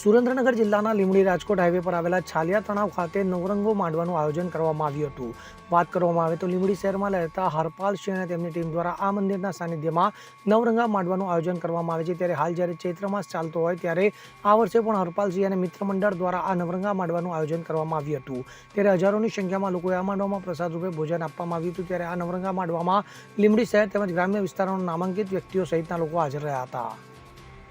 સુરેન્દ્રનગર જિલ્લાના લીંબડી રાજકોટ હાઈવે પર આવેલા છાલિયા તણાવ ખાતે નવરંગો માંડવાનું આયોજન કરવામાં આવ્યું હતું. વાત કરવામાં આવે તો લીંબડી શહેરમાં રહેતા હરપાલ સિંહ અને તેમની ટીમ દ્વારા આ મંદિરના સાનિધ્યમાં નવરંગા માંડવાનું આયોજન કરવામાં આવે છે. ત્યારે હાલ જ્યારે ચૈત્ર માસ ચાલતો હોય ત્યારે આ વર્ષે પણ હરપાલસિંહ અને મિત્ર મંડળ દ્વારા આ નવરંગા માંડવાનું આયોજન કરવામાં આવ્યું હતું. ત્યારે હજારોની સંખ્યામાં લોકોએ આ માંડવામાં પ્રસાદ રૂપે ભોજન આપવામાં આવ્યું હતું. ત્યારે આ નવરંગા માંડવામાં લીંબડી શહેર તેમજ ગ્રામ્ય વિસ્તારોના નામાંકિત વ્યક્તિઓ સહિતના લોકો હાજર રહ્યા હતા.